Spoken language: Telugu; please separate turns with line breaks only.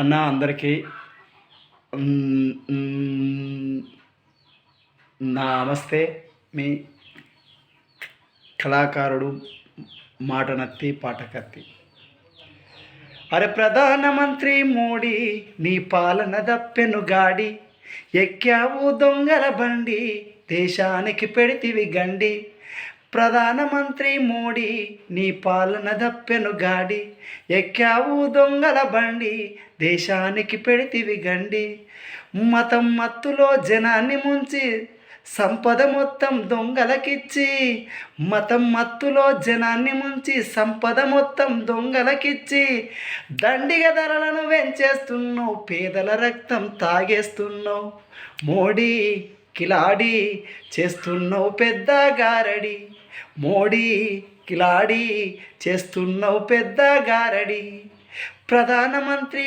అన్న అందరికీ. నమస్తే. మీ కళాకారుడు మాట నత్తి పాటకత్తి. అరే ప్రధానమంత్రి మోడీ నీ పాలన దప్పెను గాడి ఎక్కావు దొంగల బండి దేశానికి పెడితివి గండి. ప్రధానమంత్రి మోడీ నీ పాలన దప్పెను గాడి ఎక్కావు దొంగల బండి దేశానికి పెడితివి గండి. మతం మత్తులో జనాన్ని ముంచి సంపద మొత్తం దొంగలకిచ్చి. మతం మత్తులో జనాన్ని ముంచి సంపద మొత్తం దొంగలకిచ్చి. దండిగ ధరలను పెంచేస్తున్నావు పేదల రక్తం తాగేస్తున్నావు. మోడీ కిలాడి చేస్తున్నావు పెద్ద గారడి. మోడీ కిలాడి చేస్తున్నావు పెద్ద గారడి. ప్రధానమంత్రి